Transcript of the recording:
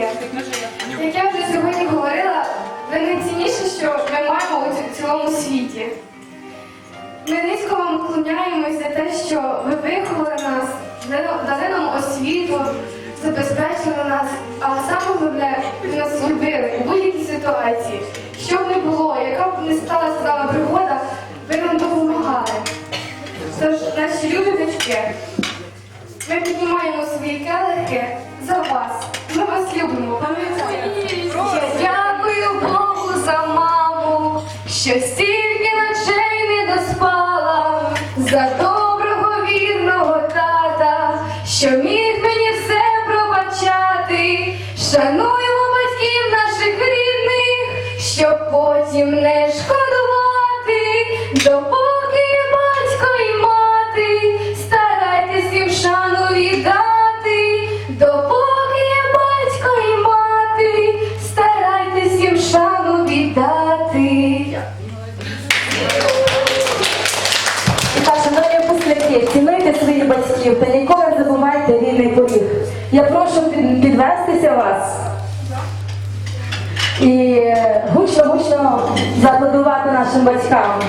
Як я вже сьогодні говорила, найцінніше, що ми маємо у цілому світі. Ми низько вам вклоняємось за те, що ви виховали нас, дали нам- освіту, забезпечили нас, але саме головне, ви нас любили у будь-якій ситуації. Що б не було, яка б не сталася з нами пригода, ви нам допомагали. Тож, наші любі батьки, ми піднімаємо свої келихи що стільки ночей не доспала, за доброго вірного тата, що міг мені все пробачати. Шануємо батьків наших рідних, щоб потім не шкодувати, допоки є батько і мати, старайтесь їм шану віддати, допоки є батько і мати, старайтесь їм шану віддати. І так, шановні випускники, цінуйте своїх батьків та ніколи не забувайте рідний поріг. Я прошу підвестися вас і гучно-гучно зааплодувати нашим батькам.